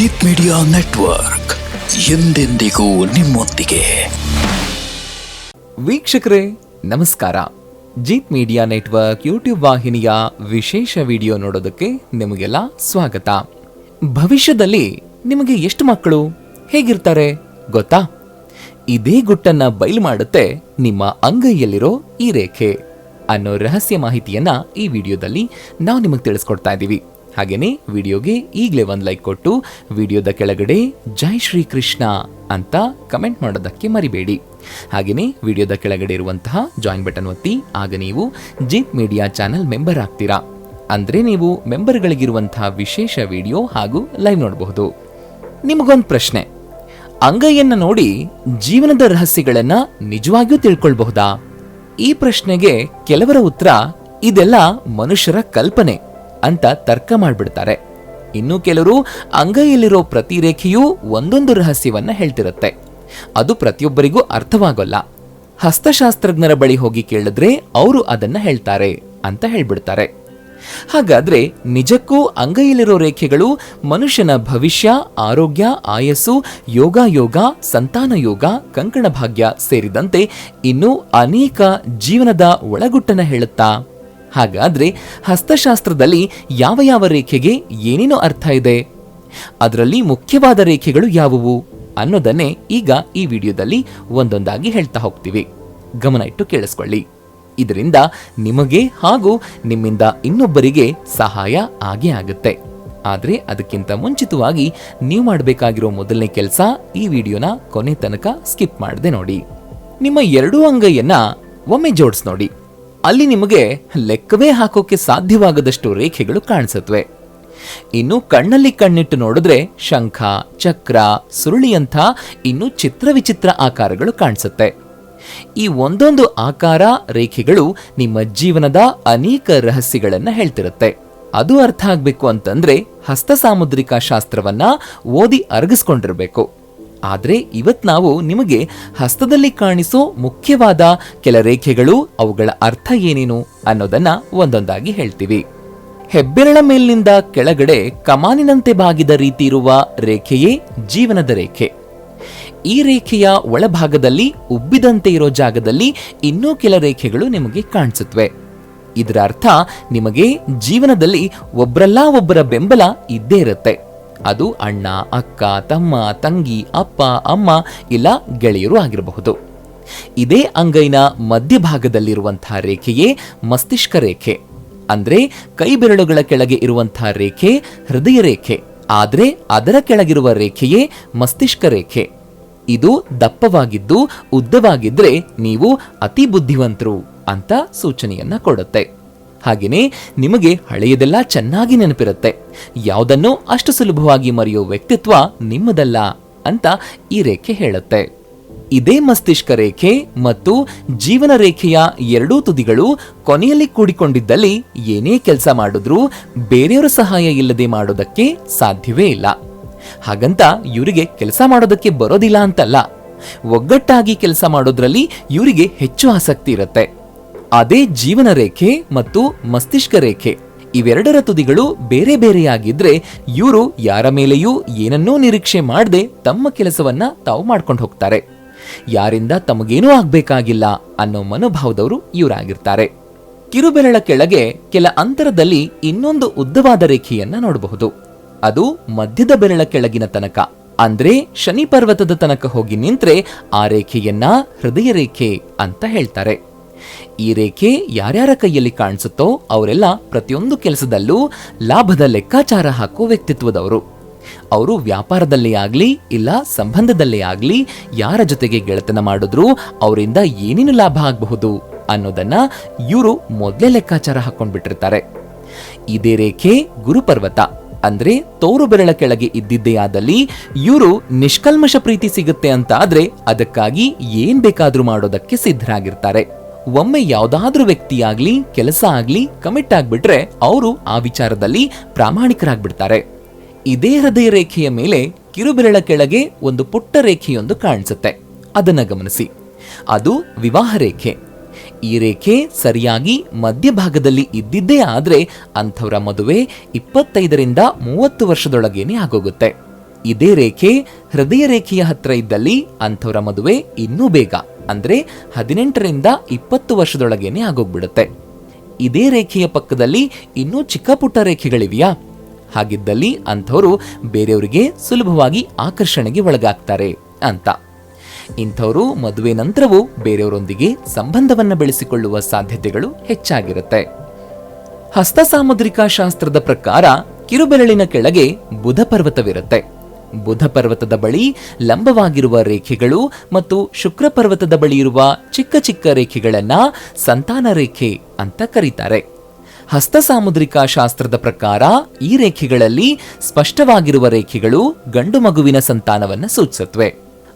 Jeet media network ಎಂದೆಂದಿಗೂ ನಿಮ್ಮೊಂದಿಗೆ. ವೀಕ್ಷಕರೇ, ನಮಸ್ಕಾರ. ಜೀತ್ ಮೀಡಿಯಾ ನೆಟ್ವರ್ಕ್ ಯೂಟ್ಯೂಬ್ ವಾಹಿನಿಯ ವಿಶೇಷ ವಿಡಿಯೋ ನೋಡೋದಕ್ಕೆ ನಿಮಗೆಲ್ಲ ಸ್ವಾಗತ. ಭವಿಷ್ಯದಲ್ಲಿ ನಿಮಗೆ ಎಷ್ಟು ಮಕ್ಕಳು, ಹೇಗಿರ್ತಾರೆ, ಗೊತ್ತಾ? ಇದೇ ಗುಟ್ಟನ್ನ ಬಯಲು ಮಾಡುತ್ತೆ ನಿಮ್ಮ ಅಂಗೈಯಲ್ಲಿರೋ ಈ ರೇಖೆ ಅನ್ನೋ ರಹಸ್ಯ ಮಾಹಿತಿಯನ್ನ ಈ ವಿಡಿಯೋದಲ್ಲಿ ನಾವು ನಿಮಗೆ ತಿಳಿಸ್ಕೊಡ್ತಾ ಇದ್ದೀವಿ ಹಾಗೇನೆ ವಿಡಿಯೋಗೆ ಈಗಲೇ ಒಂದು ಲೈಕ್ ಕೊಟ್ಟು ವಿಡಿಯೋದ ಕೆಳಗಡೆ ಜೈ ಶ್ರೀ ಕೃಷ್ಣ ಅಂತ ಕಮೆಂಟ್ ಮಾಡೋದಕ್ಕೆ ಮರಿಬೇಡಿ. ಹಾಗೆಯೇ ವಿಡಿಯೋದ ಕೆಳಗಡೆ ಇರುವಂತಹ ಜಾಯಿನ್ ಬಟನ್ ಒತ್ತಿ, ಆಗ ನೀವು ಜೀತ್ ಮೀಡಿಯಾ ಚಾನೆಲ್ ಮೆಂಬರ್ ಆಗ್ತೀರಾ. ಅಂದರೆ ನೀವು ಮೆಂಬರ್ಗಳಿಗಿರುವಂತಹ ವಿಶೇಷ ವಿಡಿಯೋ ಹಾಗೂ ಲೈವ್ ನೋಡಬಹುದು. ನಿಮಗೊಂದು ಪ್ರಶ್ನೆ. ಅಂಗೈಯನ್ನು ನೋಡಿ ಜೀವನದ ರಹಸ್ಯಗಳನ್ನು ನಿಜವಾಗಿಯೂ ತಿಳ್ಕೊಳ್ಬಹುದಾ? ಈ ಪ್ರಶ್ನೆಗೆ ಕೆಲವರ ಉತ್ತರ ಇದೆಲ್ಲ ಮನುಷ್ಯರ ಕಲ್ಪನೆ. ಅಂತ ತರ್ಕ ಮಾಡಿಬಿಡ್ತಾರೆ. ಇನ್ನು ಕೆಲವರು ಅಂಗೈಯಲ್ಲಿರೋ ಪ್ರತಿ ರೇಖೆಯೂ ಒಂದೊಂದು ರಹಸ್ಯವನ್ನ ಹೇಳ್ತಿರುತ್ತೆ. ಅದು ಪ್ರತಿಯೊಬ್ಬರಿಗೂ ಅರ್ಥವಾಗೋಲ್ಲ. ಹಸ್ತಶಾಸ್ತ್ರಜ್ಞರ ಬಳಿ ಹೋಗಿ ಕೇಳಿದ್ರೆ ಅವರು ಅದನ್ನ ಹೇಳ್ತಾರೆ ಅಂತ ಹೇಳ್ಬಿಡ್ತಾರೆ. ಹಾಗಾದ್ರೆ ನಿಜಕ್ಕೂ ಅಂಗೈಯಲ್ಲಿರೋ ರೇಖೆಗಳು ಮನುಷ್ಯನ ಭವಿಷ್ಯ, ಆರೋಗ್ಯ, ಆಯಸ್ಸು ಯೋಗ ಯೋಗ ಸಂತಾನ ಯೋಗ, ಕಂಕಣ ಭಾಗ್ಯ ಸೇರಿದಂತೆ ಇನ್ನೂ ಅನೇಕ ಜೀವನದ ಒಳಗುಟ್ಟನ ಹೇಳುತ್ತಾ? ಹಾಗಾದ್ರೆ ಹಸ್ತಶಾಸ್ತ್ರದಲ್ಲಿ ಯಾವ ಯಾವ ರೇಖೆಗೆ ಏನೇನೋ ಅರ್ಥ ಇದೆ? ಅದರಲ್ಲಿ ಮುಖ್ಯವಾದ ರೇಖೆಗಳು ಯಾವುವು? ಅನ್ನೋದನ್ನೇ ಈಗ ಈ ವಿಡಿಯೋದಲ್ಲಿ ಒಂದೊಂದಾಗಿ ಹೇಳ್ತಾ ಹೋಗ್ತೀವಿ. ಗಮನ ಇಟ್ಟು ಕೇಳಿಸ್ಕೊಳ್ಳಿ. ಇದರಿಂದ ನಿಮಗೆ ಹಾಗೂ ನಿಮ್ಮಿಂದ ಇನ್ನೊಬ್ಬರಿಗೆ ಸಹಾಯ ಆಗೇ ಆಗುತ್ತೆ. ಆದರೆ ಅದಕ್ಕಿಂತ ಮುಂಚಿತವಾಗಿ ನೀವು ಮಾಡಬೇಕಾಗಿರೋ ಮೊದಲನೇ ಕೆಲಸ ಈ ವಿಡಿಯೋನ ಕೊನೆ ತನಕ ಸ್ಕಿಪ್ ಮಾಡದೆ ನೋಡಿ. ನಿಮ್ಮ ಎರಡೂ ಅಂಗೈಯನ್ನ ಒಮ್ಮೆ ಜೋಡಿಸ್ ನೋಡಿ. ಅಲ್ಲಿ ನಿಮಗೆ ಲೆಕ್ಕವೇ ಹಾಕೋಕೆ ಸಾಧ್ಯವಾಗದಷ್ಟು ರೇಖೆಗಳು ಕಾಣಿಸುತ್ತವೆ. ಇನ್ನು ಕಣ್ಣಲ್ಲಿ ಕಣ್ಣಿಟ್ಟು ನೋಡಿದ್ರೆ ಶಂಖ, ಚಕ್ರ, ಸುರುಳಿಯಂಥ ಇನ್ನು ಚಿತ್ರವಿಚಿತ್ರ ಆಕಾರಗಳು ಕಾಣಿಸುತ್ತೆ. ಈ ಒಂದೊಂದು ಆಕಾರ ರೇಖೆಗಳು ನಿಮ್ಮ ಜೀವನದ ಅನೇಕ ರಹಸ್ಯಗಳನ್ನು ಹೇಳ್ತಿರುತ್ತೆ. ಅದು ಅರ್ಥ ಆಗಬೇಕು ಅಂತಂದ್ರೆ ಹಸ್ತ ಸಾಮುದ್ರಿಕ ಶಾಸ್ತ್ರವನ್ನ ಓದಿ ಅರಗಿಸ್ಕೊಂಡಿರ್ಬೇಕು. ಆದ್ರೆ ಇವತ್ತು ನಾವು ನಿಮಗೆ ಹಸ್ತದಲ್ಲಿ ಕಾಣಿಸೋ ಮುಖ್ಯವಾದ ಕೆಲ ರೇಖೆಗಳು, ಅವುಗಳ ಅರ್ಥ ಏನೇನು ಅನ್ನೋದನ್ನ ಒಂದೊಂದಾಗಿ ಹೇಳ್ತೀವಿ. ಹೆಬ್ಬೆರಳ ಮೇಲಿನಿಂದ ಕೆಳಗಡೆ ಕಮಾನಿನಂತೆ ಬಾಗಿದ ರೀತಿ ಇರುವ ರೇಖೆಯೇ ಜೀವನದ ರೇಖೆ. ಈ ರೇಖೆಯ ಒಳಭಾಗದಲ್ಲಿ, ಉಬ್ಬಿದಂತೆ ಇರೋ ಜಾಗದಲ್ಲಿ ಇನ್ನೂ ಕೆಲ ರೇಖೆಗಳು ನಿಮಗೆ ಕಾಣಿಸುತ್ತವೆ ಇದರ ಅರ್ಥ ನಿಮಗೆ ಜೀವನದಲ್ಲಿ ಒಬ್ಬರಲ್ಲ ಒಬ್ಬರ ಬೆಂಬಲ ಇದ್ದೇ ಇರುತ್ತೆ. ಅದು ಅಣ್ಣ, ಅಕ್ಕ, ತಮ್ಮ, ತಂಗಿ, ಅಪ್ಪ, ಅಮ್ಮ ಇಲ್ಲ ಗೆಳೆಯರು ಆಗಿರಬಹುದು. ಇದೇ ಅಂಗೈನ ಮಧ್ಯಭಾಗದಲ್ಲಿರುವಂತಹ ರೇಖೆಯೇ ಮಸ್ತಿಷ್ಕ ರೇಖೆ. ಅಂದರೆ ಕೈ ಬೆರಳುಗಳ ಕೆಳಗೆ ಇರುವಂತಹ ರೇಖೆ ಹೃದಯ ರೇಖೆ. ಆದರೆ ಅದರ ಕೆಳಗಿರುವ ರೇಖೆಯೇ ಮಸ್ತಿಷ್ಕ ರೇಖೆ. ಇದು ದಪ್ಪವಾಗಿದ್ದು ಉದ್ದವಾಗಿದ್ದರೆ ನೀವು ಅತಿ ಬುದ್ಧಿವಂತರು ಅಂತ ಸೂಚನೆಯನ್ನ ಕೊಡುತ್ತೆ. ಹಾಗೇನೆ ನಿಮಗೆ ಹಳೆಯದೆಲ್ಲ ಚೆನ್ನಾಗಿ ನೆನಪಿರುತ್ತೆ. ಯಾವುದನ್ನೂ ಅಷ್ಟು ಸುಲಭವಾಗಿ ಮರೆಯೋ ವ್ಯಕ್ತಿತ್ವ ನಿಮ್ಮದಲ್ಲ ಅಂತ ಈ ರೇಖೆ ಹೇಳುತ್ತೆ. ಇದೇ ಮಸ್ತಿಷ್ಕ ರೇಖೆ ಮತ್ತು ಜೀವನ ರೇಖೆಯ ಎರಡೂ ತುದಿಗಳು ಕೊನೆಯಲ್ಲಿ ಕೂಡಿಕೊಂಡಿದ್ದಲ್ಲಿ ಏನೇ ಕೆಲಸ ಮಾಡಿದ್ರೂ ಬೇರೆಯವರ ಸಹಾಯ ಇಲ್ಲದೆ ಮಾಡೋದಕ್ಕೆ ಸಾಧ್ಯವೇ ಇಲ್ಲ. ಹಾಗಂತ ಇವರಿಗೆ ಕೆಲಸ ಮಾಡೋದಕ್ಕೆ ಬರೋದಿಲ್ಲ ಅಂತಲ್ಲ. ಒಗ್ಗಟ್ಟಾಗಿ ಕೆಲಸ ಮಾಡೋದ್ರಲ್ಲಿ ಇವರಿಗೆ ಹೆಚ್ಚು ಆಸಕ್ತಿ ಇರುತ್ತೆ. ಅದೇ ಜೀವನ ರೇಖೆ ಮತ್ತು ಮಸ್ತಿಷ್ಕ ರೇಖೆ. ಇವೆರಡರ ತುದಿಗಳು ಬೇರೆ ಬೇರೆಯಾಗಿದ್ರೆ ಇವರು ಯಾರ ಮೇಲೆಯೂ ಏನನ್ನೂ ನಿರೀಕ್ಷೆ ಮಾಡದೆ ತಮ್ಮ ಕೆಲಸವನ್ನ ತಾವು ಮಾಡ್ಕೊಂಡು ಹೋಗ್ತಾರೆ. ಯಾರಿಂದ ತಮಗೇನೂ ಆಗ್ಬೇಕಾಗಿಲ್ಲ ಅನ್ನೋ ಮನೋಭಾವದವರು ಇವರಾಗಿರ್ತಾರೆ. ಕಿರುಬೆರಳ ಕೆಳಗೆ ಕೆಲ ಅಂತರದಲ್ಲಿ ಇನ್ನೊಂದು ಉದ್ದವಾದ ರೇಖೆಯನ್ನ ನೋಡಬಹುದು. ಅದು ಮಧ್ಯದ ಬೆರಳ ಕೆಳಗಿನ ತನಕ. ಅಂದ್ರೆ ಶನಿ ಪರ್ವತದ ತನಕ ಹೋಗಿ ನಿಂತ್ರೆ ಆ ರೇಖೆಯನ್ನ ಹೃದಯ ರೇಖೆ ಅಂತ ಹೇಳ್ತಾರೆ. ಈ ರೇಖೆ ಯಾರ್ಯಾರ ಕೈಯಲ್ಲಿ ಕಾಣಿಸುತ್ತೋ ಅವರೆಲ್ಲ ಪ್ರತಿಯೊಂದು ಕೆಲಸದಲ್ಲೂ ಲಾಭದ ಲೆಕ್ಕಾಚಾರ ಹಾಕೋ ವ್ಯಕ್ತಿತ್ವದವರು. ಅವರು ವ್ಯಾಪಾರದಲ್ಲೇ ಆಗಲಿ ಇಲ್ಲ ಸಂಬಂಧದಲ್ಲೇ ಆಗಲಿ ಯಾರ ಜೊತೆಗೆ ಗೆಳೆತನ ಮಾಡಿದ್ರೂ ಅವರಿಂದ ಏನೇನು ಲಾಭ ಆಗಬಹುದು ಅನ್ನೋದನ್ನ ಇವರು ಮೊದಲೇ ಲೆಕ್ಕಾಚಾರ ಹಾಕೊಂಡ್ಬಿಟ್ಟಿರ್ತಾರೆ. ಇದೇ ರೇಖೆ ಗುರುಪರ್ವತ, ಅಂದ್ರೆ ತೋರು ಬೆರಳ ಕೆಳಗೆ ಇದ್ದಿದ್ದೇ ಆದಲ್ಲಿ ಇವರು ನಿಷ್ಕಲ್ಮಶ ಪ್ರೀತಿ ಸಿಗುತ್ತೆ ಅಂತ ಆದ್ರೆ ಅದಕ್ಕಾಗಿ ಏನ್ ಬೇಕಾದ್ರೂ ಮಾಡೋದಕ್ಕೆ ಸಿದ್ಧರಾಗಿರ್ತಾರೆ. ಒಮ್ಮೆ ಯಾವ್ದಾದ್ರೂ ವ್ಯಕ್ತಿಯಾಗ್ಲಿ, ಕೆಲಸ ಆಗ್ಲಿ ಕಮಿಟ್ ಆಗ್ಬಿಟ್ರೆ ಅವರು ಆ ವಿಚಾರದಲ್ಲಿ ಪ್ರಾಮಾಣಿಕರಾಗ್ಬಿಡ್ತಾರೆ. ಇದೇ ಹೃದಯ ರೇಖೆಯ ಮೇಲೆ ಕಿರುಬೆರಳ ಕೆಳಗೆ ಒಂದು ಪುಟ್ಟ ರೇಖೆಯೊಂದು ಕಾಣಿಸುತ್ತೆ. ಅದನ್ನ ಗಮನಿಸಿ. ಅದು ವಿವಾಹ ರೇಖೆ. ಈ ರೇಖೆ ಸರಿಯಾಗಿ ಮಧ್ಯಭಾಗದಲ್ಲಿ ಇದ್ದಿದ್ದೇ ಆದ್ರೆ ಅಂಥವರ ಮದುವೆ ಇಪ್ಪತ್ತೈದರಿಂದ ಮೂವತ್ತು ವರ್ಷದೊಳಗೇನೆ ಆಗೋಗುತ್ತೆ. ಇದೇ ರೇಖೆ ಹೃದಯ ರೇಖೆಯ ಹತ್ರ ಇದ್ದಲ್ಲಿ ಅಂಥವರ ಮದುವೆ ಇನ್ನೂ ಬೇಗ. ಅಂದರೆ ಹದಿನೆಂಟರಿಂದ ಇಪ್ಪತ್ತು ವರ್ಷದೊಳಗೇನೆ ಆಗೋಗ್ಬಿಡುತ್ತೆ. ಇದೇ ರೇಖೆಯ ಪಕ್ಕದಲ್ಲಿ ಇನ್ನೂ ಚಿಕ್ಕ ಪುಟ್ಟ ರೇಖೆಗಳಿವೆಯಾ? ಹಾಗಿದ್ದಲ್ಲಿ ಅಂಥವರು ಬೇರೆಯವರಿಗೆ ಸುಲಭವಾಗಿ ಆಕರ್ಷಣೆಗೆ ಒಳಗಾಗ್ತಾರೆ ಅಂತ. ಇಂಥವರು ಮದುವೆ ನಂತರವೂ ಬೇರೆಯವರೊಂದಿಗೆ ಸಂಬಂಧವನ್ನು ಬೆಳೆಸಿಕೊಳ್ಳುವ ಸಾಧ್ಯತೆಗಳು ಹೆಚ್ಚಾಗಿರುತ್ತೆ. ಹಸ್ತಸಾಮುದ್ರಿಕಾ ಶಾಸ್ತ್ರದ ಪ್ರಕಾರ ಕಿರುಬೆರಳಿನ ಕೆಳಗೆ ಬುಧ ಪರ್ವತವಿರುತ್ತೆ. ಬುಧ ಪರ್ವತದ ಬಳಿ ಲಂಬವಾಗಿರುವ ರೇಖೆಗಳು ಮತ್ತು ಶುಕ್ರ ಪರ್ವತದ ಬಳಿ ಇರುವ ಚಿಕ್ಕ ಚಿಕ್ಕ ರೇಖೆಗಳನ್ನು ಸಂತಾನ ರೇಖೆ ಅಂತ ಕರೀತಾರೆ. ಹಸ್ತ ಸಾಮುದ್ರಿಕ ಶಾಸ್ತ್ರದ ಪ್ರಕಾರ ಈ ರೇಖೆಗಳಲ್ಲಿ ಸ್ಪಷ್ಟವಾಗಿರುವ ರೇಖೆಗಳು ಗಂಡು ಮಗುವಿನ ಸಂತಾನವನ್ನು ಸೂಚಿಸುತ್ತವೆ.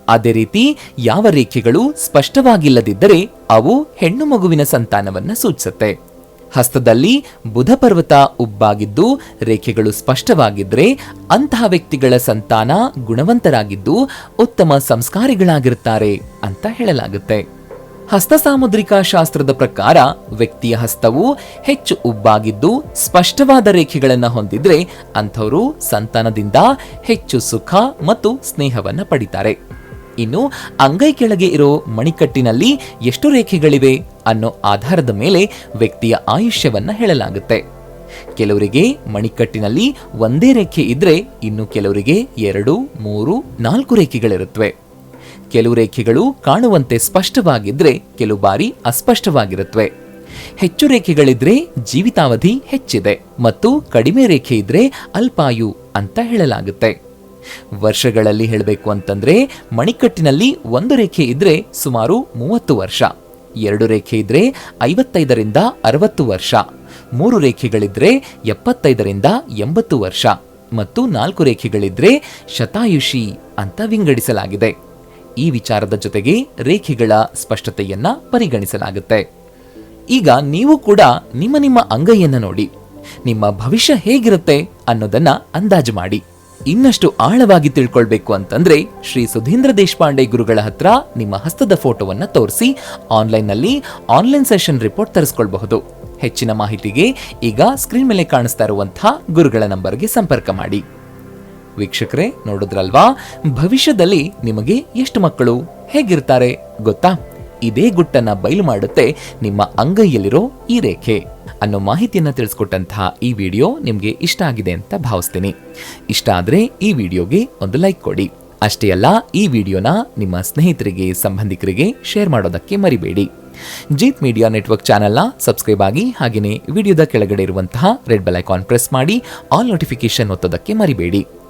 ಅದೇ ರೀತಿ ಯಾವ ರೇಖೆಗಳು ಸ್ಪಷ್ಟವಾಗಿಲ್ಲದಿದ್ದರೆ ಅವು ಹೆಣ್ಣು ಮಗುವಿನ ಸಂತಾನವನ್ನು ಸೂಚಿಸುತ್ತೆ. ಹಸ್ತದಲ್ಲಿ ಬುಧ ಪರ್ವತ ಉಬ್ಬಾಗಿದ್ದು, ರೇಖೆಗಳು ಸ್ಪಷ್ಟವಾಗಿದ್ರೆ ಅಂತಹ ವ್ಯಕ್ತಿಗಳ ಸಂತಾನ ಗುಣವಂತರಾಗಿದ್ದು ಉತ್ತಮ ಸಂಸ್ಕಾರಿಗಳಾಗಿರುತ್ತಾರೆ ಅಂತ ಹೇಳಲಾಗುತ್ತೆ. ಹಸ್ತ ಸಾಮುದ್ರಿಕ ಶಾಸ್ತ್ರದ ಪ್ರಕಾರ ವ್ಯಕ್ತಿಯ ಹಸ್ತವು ಹೆಚ್ಚು ಉಬ್ಬಾಗಿದ್ದು ಸ್ಪಷ್ಟವಾದ ರೇಖೆಗಳನ್ನು ಹೊಂದಿದ್ರೆ ಅಂಥವರು ಸಂತಾನದಿಂದ ಹೆಚ್ಚು ಸುಖ ಮತ್ತು ಸ್ನೇಹವನ್ನು ಪಡಿತಾರೆ. ಇನ್ನು ಅಂಗೈ ಕೆಳಗೆ ಇರೋ ಮಣಿಕಟ್ಟಿನಲ್ಲಿ ಎಷ್ಟು ರೇಖೆಗಳಿವೆ ಅನ್ನೋ ಆಧಾರದ ಮೇಲೆ ವ್ಯಕ್ತಿಯ ಆಯುಷ್ಯವನ್ನು ಹೇಳಲಾಗುತ್ತೆ. ಕೆಲವರಿಗೆ ಮಣಿಕಟ್ಟಿನಲ್ಲಿ ಒಂದೇ ರೇಖೆ ಇದ್ರೆ ಇನ್ನು ಕೆಲವರಿಗೆ ಎರಡು, ಮೂರು, ನಾಲ್ಕು ರೇಖೆಗಳಿರುತ್ತವೆ. ಕೆಲವು ರೇಖೆಗಳು ಕಾಣುವಂತೆ ಸ್ಪಷ್ಟವಾಗಿದ್ರೆ ಕೆಲವು ಬಾರಿ ಅಸ್ಪಷ್ಟವಾಗಿರುತ್ತವೆ. ಹೆಚ್ಚು ರೇಖೆಗಳಿದ್ರೆ ಜೀವಿತಾವಧಿ ಹೆಚ್ಚಿದೆ ಮತ್ತು ಕಡಿಮೆ ರೇಖೆ ಇದ್ರೆ ಅಲ್ಪಾಯು ಅಂತ ಹೇಳಲಾಗುತ್ತೆ. ವರ್ಷಗಳಲ್ಲಿ ಹೇಳಬೇಕು ಅಂತಂದ್ರೆ, ಮಣಿಕಟ್ಟಿನಲ್ಲಿ ಒಂದು ರೇಖೆ ಇದ್ರೆ ಸುಮಾರು ಮೂವತ್ತು ವರ್ಷ. ಎರಡು ರೇಖೆ ಇದ್ರೆ ಐವತ್ತೈದರಿಂದ ಅರವತ್ತು ವರ್ಷ. ಮೂರು ರೇಖೆಗಳಿದ್ರೆ ಎಪ್ಪತ್ತೈದರಿಂದ ಎಂಬತ್ತು ವರ್ಷ. ಮತ್ತು ನಾಲ್ಕು ರೇಖೆಗಳಿದ್ರೆ ಶತಾಯುಷಿ ಅಂತ ವಿಂಗಡಿಸಲಾಗಿದೆ. ಈ ವಿಚಾರದ ಜೊತೆಗೆ ರೇಖೆಗಳ ಸ್ಪಷ್ಟತೆಯನ್ನ ಪರಿಗಣಿಸಲಾಗುತ್ತೆ. ಈಗ ನೀವು ಕೂಡ ನಿಮ್ಮ ನಿಮ್ಮ ಅಂಗೈಯನ್ನು ನೋಡಿ. ನಿಮ್ಮ ಭವಿಷ್ಯ ಹೇಗಿರುತ್ತೆ ಅನ್ನೋದನ್ನ ಅಂದಾಜು ಮಾಡಿ. ಇನ್ನಷ್ಟು ಆಳವಾಗಿ ತಿಳ್ಕೊಳ್ಬೇಕು ಅಂತಂದ್ರೆ ಶ್ರೀ ಸುಧೀಂದ್ರ ದೇಶಪಾಂಡೆ ಗುರುಗಳ ಹತ್ರ ನಿಮ್ಮ ಹಸ್ತದ ಫೋಟೋವನ್ನು ತೋರಿಸಿ ಆನ್ಲೈನ್ನಲ್ಲಿ ಆನ್ಲೈನ್ ಸೆಷನ್ ರಿಪೋರ್ಟ್ ತರಿಸ್ಕೊಳ್ಬಹುದು. ಹೆಚ್ಚಿನ ಮಾಹಿತಿಗೆ ಈಗ ಸ್ಕ್ರೀನ್ ಮೇಲೆ ಕಾಣಿಸ್ತಾ ಇರುವಂತಹ ಗುರುಗಳ ನಂಬರ್ಗೆ ಸಂಪರ್ಕ ಮಾಡಿ. ವೀಕ್ಷಕರೇ, ನೋಡಿದ್ರಲ್ವಾ? ಭವಿಷ್ಯದಲ್ಲಿ ನಿಮಗೆ ಎಷ್ಟು ಮಕ್ಕಳು ಹೇಗಿರ್ತಾರೆ, ಗೊತ್ತಾ? ಇದೇ ಗುಟ್ಟನ್ನ ಬಯಲು ಮಾಡುತ್ತೆ ನಿಮ್ಮ ಅಂಗೈಯಲ್ಲಿರೋ ಈ ರೇಖೆ. ಅನ್ನೋ ಮಾಹಿತಿಯನ್ನು ತಿಳಿಸ್ಕೊಟ್ಟಂತಹ ಈ ವಿಡಿಯೋ ನಿಮಗೆ ಇಷ್ಟ ಆಗಿದೆ ಅಂತ ಭಾವಿಸ್ತೀನಿ. ಇಷ್ಟ ಆದರೆ ಈ ವಿಡಿಯೋಗೆ ಒಂದು ಲೈಕ್ ಕೊಡಿ. ಅಷ್ಟೇ ಅಲ್ಲ, ಈ ವಿಡಿಯೋನ ನಿಮ್ಮ ಸ್ನೇಹಿತರಿಗೆ, ಸಂಬಂಧಿಕರಿಗೆ ಶೇರ್ ಮಾಡೋದಕ್ಕೆ ಮರಿಬೇಡಿ. ಜೀತ್ ಮೀಡಿಯಾ ನೆಟ್ವರ್ಕ್ ಚಾನೆಲ್ನ ಸಬ್ಸ್ಕ್ರೈಬ್ ಆಗಿ ಹಾಗೆಯೇ ವಿಡಿಯೋದ ಕೆಳಗಡೆ ಇರುವಂತಹ ರೆಡ್ ಬೆಲ್ ಐಕಾನ್ ಪ್ರೆಸ್ ಮಾಡಿ, ಆಲ್ ನೋಟಿಫಿಕೇಶನ್ ಒತ್ತೋದಕ್ಕೆ ಮರಿಬೇಡಿ.